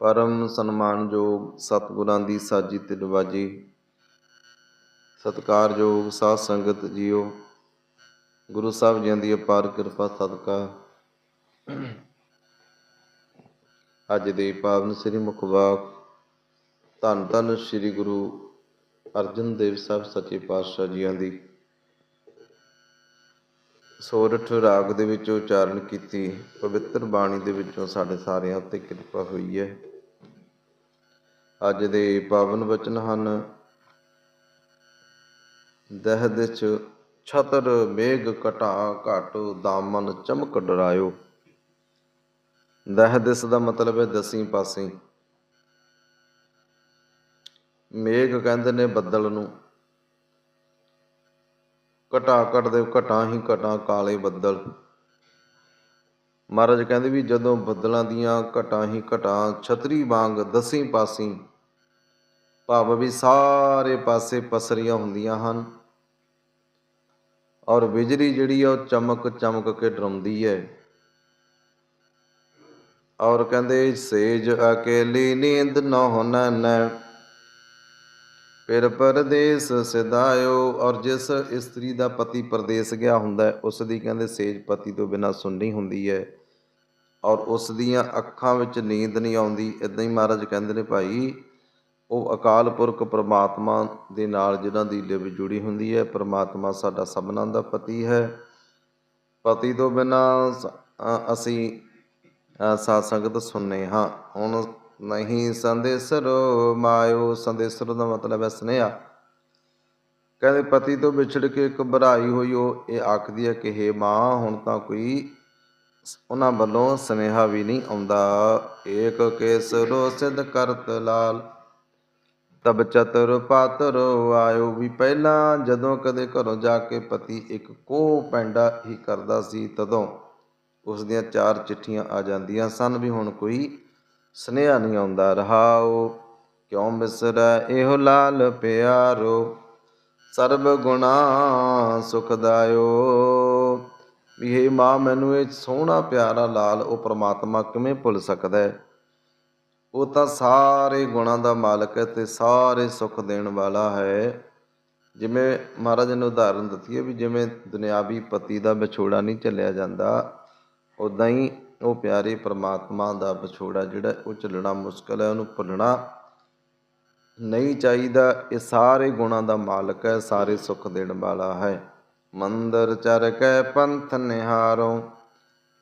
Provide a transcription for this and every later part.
ਪਰਮ ਸਨਮਾਨਯੋਗ ਸਤਿਗੁਰਾਂ ਦੀ ਸਾਜੀ ਤੇ ਨਵਾਜੀ ਸਤਿਕਾਰਯੋਗ ਸਾਧ ਸੰਗਤ ਜੀਓ, ਗੁਰੂ ਸਾਹਿਬ ਜੀਆਂ ਦੀ ਅਪਾਰ ਕਿਰਪਾ ਸਦਕਾ। ਅੱਜ ਦੇ ਪਾਵਨ ਸ੍ਰੀ ਮੁਖਵਾਕ ਧੰਨ ਧੰਨ ਸ੍ਰੀ ਗੁਰੂ ਅਰਜਨ ਦੇਵ ਸਾਹਿਬ ਸੱਚੇ ਪਾਤਸ਼ਾਹ ਜੀਆਂ ਦੀ। ਸੋਰਠ ਰਾਗ ਦੇ ਵਿੱਚ ਉਚਾਰਨ ਕੀਤੀ। ਪਵਿੱਤਰ ਬਾਣੀ ਦੇ ਵਿੱਚੋਂ ਸਾਡੇ ਸਾਰਿਆਂ ਉੱਤੇ ਕਿਰਪਾ ਹੋਈ ਹੈ। ਅੱਜ ਦੇ ਪਾਵਨ ਵਚਨ ਹਨ ਦਹਿਦ ਚ ਛਤਰ ਮੇਘ ਘਟਾ ਘਟ, ਦਾਮਨ ਚਮਕ ਡਰਾਇਓ। ਦਹਿਦਿਸ ਦਾ ਮਤਲਬ ਹੈ ਦਸੀਂ ਪਾਸੇ। ਮੇਘ ਕਹਿੰਦੇ ਨੇ ਬੱਦਲ ਨੂੰ। ਘਟਾ ਘਟ ਦੇ ਘਟਾਂ ਹੀ ਘਟਾਂ ਕਾਲੇ ਬੱਦਲ। ਮਹਾਰਾਜ ਕਹਿੰਦੇ ਵੀ ਜਦੋਂ ਬੱਦਲਾਂ ਦੀਆਂ ਘਟਾਂ ਹੀ ਘਟਾਂ, ਛਤਰੀ ਵਾਂਗ ਦਸੀਂ ਪਾਸੀਂ, ਭਾਵ ਵੀ ਸਾਰੇ ਪਾਸੇ ਪਸਰੀਆਂ ਹੁੰਦੀਆਂ ਹਨ। ਔਰ ਬਿਜਲੀ ਜਿਹੜੀ ਆ, ਉਹ ਚਮਕ ਚਮਕ ਕੇ ਡਰਾਉਂਦੀ ਹੈ ਔਰ ਕਹਿੰਦੇ, ਸੇਜ ਅਕੇਲੀ ਨੀਂਦ ਨ ਹੋਨੈ ਫਿਰ ਪਰਦੇਸ ਸਿਧਾਇਓ ਔਰ ਜਿਸ ਇਸਤਰੀ ਦਾ ਪਤੀ ਪਰਦੇਸ ਗਿਆ ਹੁੰਦਾ ਹੈ, ਉਸ ਦੀ ਕਹਿੰਦੇ ਸੇਜ ਪਤੀ ਤੋਂ ਬਿਨਾ ਸੁਣਨੀ ਹੁੰਦੀ ਹੈ। ਔਰ ਉਸ ਦੀਆਂ ਅੱਖਾਂ ਵਿੱਚ ਨੀਂਦ ਨਹੀਂ ਆਉਂਦੀ। ਇਦਾਂ ਹੀ ਮਹਾਰਾਜ ਕਹਿੰਦੇ ਨੇ ਭਾਈ ਉਹ ਅਕਾਲ ਪੁਰਖ ਪ੍ਰਮਾਤਮਾ ਦੇ ਨਾਲ ਜਿਹਨਾਂ ਦੀ ਲਿਵ ਜੁੜੀ ਹੁੰਦੀ ਹੈ ਪ੍ਰਮਾਤਮਾ ਸਾਡਾ ਸਭਨਾਂ ਦਾ ਪਤੀ ਹੈ। ਪਤੀ ਤੋਂ ਬਿਨਾ ਅਸੀਂ ਅ, ਸਾਧ ਸੰਗਤ ਸੁਣਨੇ ਹਾਂ। ਹੁਣ ਨਹੀਂ ਸੰਦੇਸਰੋ ਮਾਇਓ ਸੰਦੇਸਰੋ ਦਾ ਮਤਲਬ ਹੈ ਸਨੇਹਾ। ਕਹਿੰਦੇ ਪਤੀ ਤੋਂ ਵਿਛੜ ਕੇ ਘਬਰਾਈ ਹੋਈ, ਉਹ ਇਹ ਆਖਦੀ ਹੈ ਕਿ, ਹੇ ਮਾਂ, ਹੁਣ ਤਾਂ ਕੋਈ ਉਹਨਾਂ ਵੱਲੋਂ ਸਨੇਹਾ ਵੀ ਨਹੀਂ ਆਉਂਦਾ। ਏਕ ਕੇਸਰੋ ਸਿਧ ਕਰਤ ਲਾਲ, ਤਬ ਚਤੁਰ ਪਾਤਰ ਆਇਓ ਵੀ ਪਹਿਲਾਂ। ਜਦੋਂ ਕਦੇ ਘਰੋਂ ਜਾ ਕੇ ਪਤੀ ਇੱਕ ਕੋਹ ਪੈਂਡਾ ਹੀ ਕਰਦਾ ਸੀ, ਤਦੋਂ ਉਸ ਦੀਆਂ ਚਾਰ ਚਿੱਠੀਆਂ ਆ ਜਾਂਦੀਆਂ ਸਨ ਵੀ ਹੁਣ ਕੋਈ ਸੁਨੇਹਾ ਨਹੀਂ ਆਉਂਦਾ ਰਹਾਓ ਕਿਉਂ ਮਿਸਰੈ ਇਹੋ ਲਾਲ ਪਿਆਰੋ, ਸਰਬ ਗੁਣਾ ਸੁਖਦਾਇਓ ਵੀ ਇਹ ਮਾਂ, ਮੈਨੂੰ ਇਹ ਸੋਹਣਾ ਪਿਆਰਾ ਲਾਲ ਉਹ ਪ੍ਰਮਾਤਮਾ ਕਿਵੇਂ ਭੁੱਲ ਸਕਦਾ ਹੈ? ਉਹ ਤਾਂ ਸਾਰੇ ਗੁਣਾਂ ਦਾ ਮਾਲਕ ਹੈ ਤੇ ਸਾਰੇ ਸੁੱਖ ਦੇਣ ਵਾਲਾ ਹੈ। ਜਿਵੇਂ ਮਹਾਰਾਜ ਨੇ ਉਦਾਹਰਨ ਦਿੱਤੀ ਹੈ ਵੀ ਜਿਵੇਂ ਦੁਨਿਆਵੀ ਪਤੀ ਦਾ ਵਿਛੋੜਾ ਨਹੀਂ ਚੱਲਿਆ ਜਾਂਦਾ ਉਦਾਂ ਹੀ ਉਹ ਪਿਆਰੇ ਪ੍ਰਮਾਤਮਾ ਦਾ ਵਿਛੋੜਾ ਜਿਹੜਾ ਉਹ ਚੱਲਣਾ ਮੁਸ਼ਕਲ ਹੈ, ਉਹਨੂੰ ਭੁੱਲਣਾ ਨਹੀਂ ਚਾਹੀਦਾ। ਇਹ ਸਾਰੇ ਗੁਣਾਂ ਦਾ ਮਾਲਕ ਹੈ, ਸਾਰੇ ਸੁੱਖ ਦੇਣ ਵਾਲਾ ਹੈ। ਮੰਦਰ ਚਰ ਕੈ ਪੰਥ ਨਿਹਾਰੋ।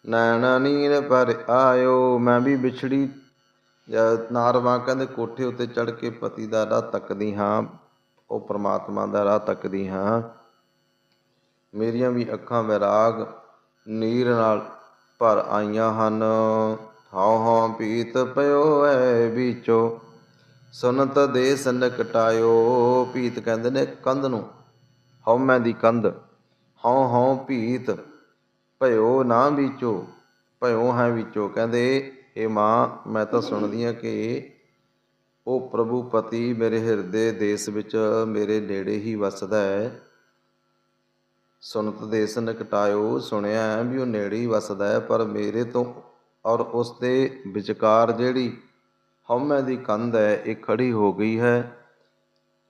ਨੈਣਾ ਨੀਰ ਪਰ ਆਇਓ, ਮੈਂ ਵੀ ਵਿਛੜੀ ਜਦ ਨਾਰਵਾ ਕਹਿੰਦੇ ਕੋਠੇ ਉੱਤੇ ਚੜ ਕੇ ਪਤੀ ਦਾ ਰਾਹ ਤੱਕਦੀ ਹਾਂ, ਉਹ ਪ੍ਰਮਾਤਮਾ ਦਾ ਰਾਹ ਤੱਕਦੀ ਹਾਂ। ਮੇਰੀਆਂ ਵੀ ਅੱਖਾਂ ਵਿਰਾਗ, ਨੀਰ ਨਾਲ ਭਰ ਆਈਆਂ ਹਨ। ਹਉ ਹਉ ਪੀਤ ਪਇਓ ਐ ਵਿਚੋ ਸੁਨਤ ਦੇ ਸੰਕਟਾਇਓ ਪੀਤ ਕਹਿੰਦੇ ਨੇ ਕੰਧ ਨੂੰ, ਹਉ ਮੈਂ ਦੀ ਕੰਧ, ਹਉ ਹਉ ਪੀਤ ਭਇਓ ਨਾ ਵਿਚੋ ਭਇਓ ਹੈ ਵਿਚੋ। ਕਹਿੰਦੇ ਇਹ ਮਾਂ, ਮੈਂ ਤਾਂ ਸੁਣਦੀ ਆ ਕਿ ਉਹ ਪ੍ਰਭੂ ਪਤੀ ਮੇਰੇ ਹਿਰਦੇ ਦੇਸ਼ ਵਿੱਚ ਮੇਰੇ ਨੇੜੇ ਹੀ ਵਸਦਾ ਹੈ। ਸੁਨਤ ਦੇਸ ਨਕਟਾਇਓ ਸੁਣਿਆ ਹੈ ਵੀ ਉਹ ਨੇੜੇ ਹੀ ਵਸਦਾ ਹੈ ਪਰ ਮੇਰੇ ਤੋਂ ਔਰ ਉਸ ਦੇ ਵਿਚਕਾਰ ਜਿਹੜੀ ਹਉਮੈ ਦੀ ਕੰਧ ਹੈ ਇਹ ਖੜੀ ਹੋ ਗਈ ਹੈ।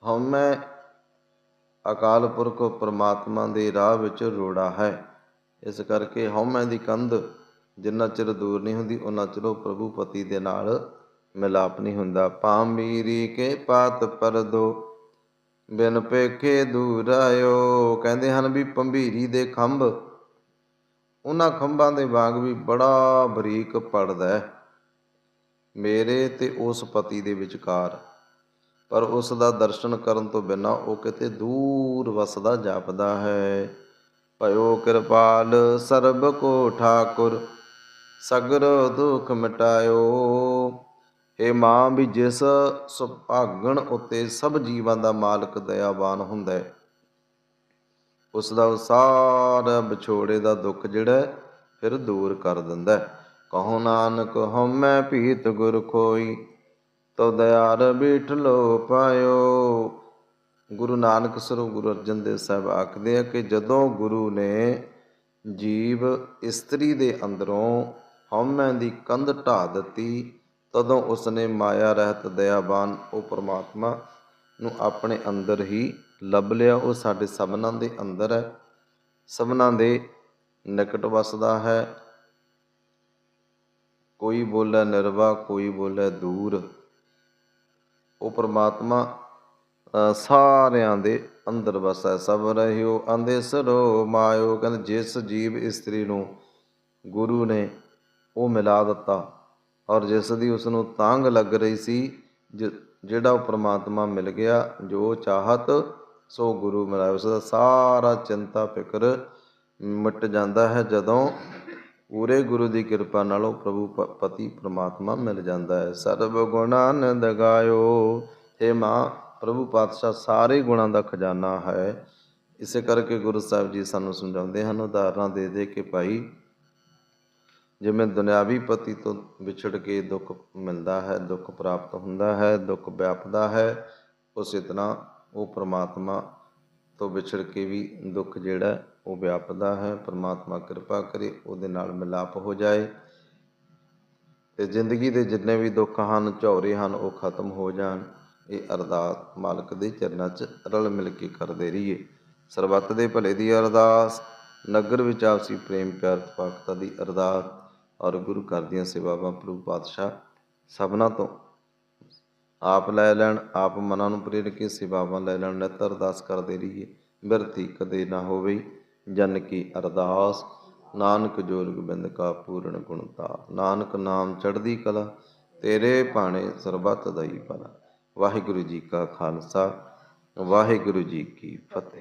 ਹਉਮੈ ਅਕਾਲ ਪੁਰਖ ਪਰਮਾਤਮਾ ਦੇ ਰਾਹ ਵਿੱਚ ਰੋੜਾ ਹੈ। ਇਸ ਕਰਕੇ ਹਉਮੈ ਦੀ ਕੰਧ ਜਿੰਨਾ ਚਿਰ ਦੂਰ ਨਹੀਂ ਹੁੰਦੀ ਉਹਨਾਂ ਚਿਰ ਉਹ ਪ੍ਰਭੂ ਪਤੀ ਦੇ ਨਾਲ ਮਿਲਾਪ ਨਹੀਂ ਹੁੰਦਾ। ਪਾਮੀਰੀ ਕੇ ਪਾਤ ਪਰਦੋ ਬਿਨ ਪੇਖੇ ਦੂਰ ਆਇਓ। ਕਹਿੰਦੇ ਹਨ ਵੀ ਪੰਭੀਰੀ ਦੇ ਖੰਭ, ਉਹਨਾਂ ਖੰਭਾਂ ਦੇ ਵਾਂਗ ਵੀ ਬੜਾ ਬਰੀਕ ਪੜਦਾ ਹੈ। ਮੇਰੇ ਤੇ ਉਸ ਪਤੀ ਦੇ ਵਿਚਕਾਰ, ਪਰ ਉਸ ਦਾ ਦਰਸ਼ਨ ਕਰਨ ਤੋਂ ਬਿਨਾਂ ਉਹ ਕਿਤੇ ਦੂਰ ਵਸਦਾ ਜਾਪਦਾ ਹੈ। ਭਇਓ ਕਿਰਪਾਲ ਸਰਬ ਕੋ ਠਾਕੁਰ, ਸਗਰ ਦੁਖ ਮਿਟਾਇਓ। ਇਹ ਮਾਂ ਵੀ ਜਿਸ ਸੁਭਾਗਣ ਉਤੇ ਸਭ ਜੀਵਾਂ ਦਾ ਮਾਲਕ ਦਇਆਵਾਨ ਹੁੰਦਾ ਹੈ ਉਸ ਦਾ ਉਹ ਸਾਰਾ ਵਿਛੋੜੇ ਦਾ ਦੁੱਖ ਜਿਹੜਾ ਫਿਰ ਦੂਰ ਕਰ ਦਿੰਦਾ ਹੈ। ਕਹੋ ਨਾਨਕ, ਹਉਮੈ ਭੀਤ ਗੁਰ ਖੋਈ ਤੋ ਦਿਆਰ ਬੀਠਲੋ ਪਾਇਓ ਗੁਰੂ ਨਾਨਕ ਸਰੂਪ ਗੁਰੂ ਅਰਜਨ ਦੇਵ ਸਾਹਿਬ ਆਖਦੇ ਆ ਕਿ ਜਦੋਂ ਗੁਰੂ ਨੇ ਜੀਵ ਇਸਤਰੀ ਦੇ ਅੰਦਰੋਂ ਹਉਮੈ ਦੀ ਕੰਧ ਢਾ ਦਿੱਤੀ ਤਦੋਂ ਉਸਨੇ ਮਾਇਆ ਰਹਿਤ ਦਇਆਬਾਨ ਉਹ ਪ੍ਰਮਾਤਮਾ ਨੂੰ ਆਪਣੇ ਅੰਦਰ ਹੀ ਲੱਭ ਲਿਆ। ਉਹ ਸਾਡੇ ਸਭਨਾਂ ਦੇ ਅੰਦਰ ਹੈ। ਸਭਨਾਂ ਦੇ ਨਿਕਟ ਵਸਦਾ ਹੈ। ਕੋਈ ਬੋਲੇ ਨਿਰਵਾ ਕੋਈ ਬੋਲੇ ਦੂਰ। ਉਹ ਪ੍ਰਮਾਤਮਾ ਸਾਰਿਆਂ ਦੇ ਅੰਦਰ ਵਸੈ। ਸਭ ਰਹਿਓ ਅੰਦੇਸਰੋ ਮਾਇਓ। ਕਹਿੰਦੇ, ਜਿਸ ਜੀਵ ਇਸਤਰੀ ਨੂੰ ਗੁਰੂ ਨੇ ਉਹ ਮਿਲਾ ਦਿੱਤਾ। ਔਰ ਜਿਸ ਦੀ ਉਸ ਨੂੰ ਤਾਂਗ ਲੱਗ ਰਹੀ ਸੀ ਜਿਹੜਾ ਉਹ ਪ੍ਰਮਾਤਮਾ ਮਿਲ ਗਿਆ, ਜੋ ਚਾਹਤ, ਸੋ ਗੁਰੂ ਮਿਲਾਇਆ ਉਸ ਦਾ ਸਾਰਾ ਚਿੰਤਾ, ਫਿਕਰ ਮਿਟ ਜਾਂਦਾ ਹੈ। ਜਦੋਂ ਪੂਰੇ ਗੁਰੂ ਦੀ ਕਿਰਪਾ ਨਾਲ ਉਹ ਪ੍ਰਭੂ ਪ- ਪਤੀ ਪ੍ਰਮਾਤਮਾ ਮਿਲ ਜਾਂਦਾ ਹੈ। ਸਰਬ ਗੁਣਾ ਆਨੰਦ ਗਾਇਓ। हे ਮਾਂ, ਪ੍ਰਭੂ ਪਾਤਸ਼ਾਹ, ਸਾਰੇ ਗੁਣਾਂ ਦਾ ਖਜ਼ਾਨਾ ਹੈ। ਇਸੇ ਕਰਕੇ ਗੁਰੂ ਸਾਹਿਬ ਜੀ ਸਾਨੂੰ ਸਮਝਾਉਂਦੇ ਹਨ, ਉਦਾਹਰਨਾਂ ਦੇ ਦੇ ਕੇ ਭਾਈ ਜਿਵੇਂ ਦੁਨਿਆਵੀ ਪਤੀ ਤੋਂ ਵਿਛੜ ਕੇ ਦੁੱਖ ਮਿਲਦਾ ਹੈ, ਦੁੱਖ ਪ੍ਰਾਪਤ ਹੁੰਦਾ ਹੈ, ਦੁੱਖ ਵਿਆਪਦਾ ਹੈ, ਉਸੇ ਤਰ੍ਹਾਂ ਉਹ ਪ੍ਰਮਾਤਮਾ ਤੋਂ ਵਿਛੜ ਕੇ ਵੀ ਦੁੱਖ ਜਿਹੜਾ ਉਹ ਵਿਆਪਦਾ ਹੈ। ਪ੍ਰਮਾਤਮਾ ਕਿਰਪਾ ਕਰੇ, ਉਹਦੇ ਨਾਲ ਮਿਲਾਪ ਹੋ ਜਾਏ ਤੇ ਜ਼ਿੰਦਗੀ ਦੇ ਜਿੰਨੇ ਵੀ ਦੁੱਖ ਹਨ, ਝੌਰੇ ਹਨ, ਉਹ ਖਤਮ ਹੋ ਜਾਣ। ਇਹ ਅਰਦਾਸ ਮਾਲਕ ਦੇ ਚਰਨਾਂ 'ਚ ਰਲ ਮਿਲ ਕੇ ਕਰਦੇ ਰਹੀਏ। ਸਰਬੱਤ ਦੇ ਭਲੇ ਦੀ ਅਰਦਾਸ, ਨਗਰ ਵਿੱਚ ਆਪਸੀ ਪ੍ਰੇਮ ਪਿਆਰ ਤਪਾਕਤਾ ਦੀ ਅਰਦਾਸ ਔਰ ਗੁਰੂ ਘਰ ਦੀਆਂ ਸੇਵਾਵਾਂ ਪ੍ਰਭੂ ਪਾਤਸ਼ਾਹ ਸਭਨਾਂ ਤੋਂ। ਆਪ ਲੈ ਲੈਣ, ਆਪ ਮਨਾਂ ਨੂੰ ਪ੍ਰੇਰ ਕੇ ਸੇਵਾਵਾਂ ਲੈ ਲੈਣ ਨਿਤ ਅਰਦਾਸ ਕਰਦੇ ਰਹੀਏ। ਬਿਰਤੀ ਕਦੇ ਨਾ ਹੋਵੇ ਜਨ ਕੀ ਅਰਦਾਸ। ਨਾਨਕ ਜੋਗ ਬਿੰਦ ਕਾ ਪੂਰਨ ਗੁਣਤਾ ਨਾਨਕ ਨਾਮ ਚੜ੍ਹਦੀ ਕਲਾ, ਤੇਰੇ ਭਾਣੇ ਸਰਬੱਤ ਦਾ ਭਲਾ। ਵਾਹਿਗੁਰੂ ਜੀ ਕਾ ਖਾਲਸਾ, ਵਾਹਿਗੁਰੂ ਜੀ ਕੀ ਫਤਿਹ।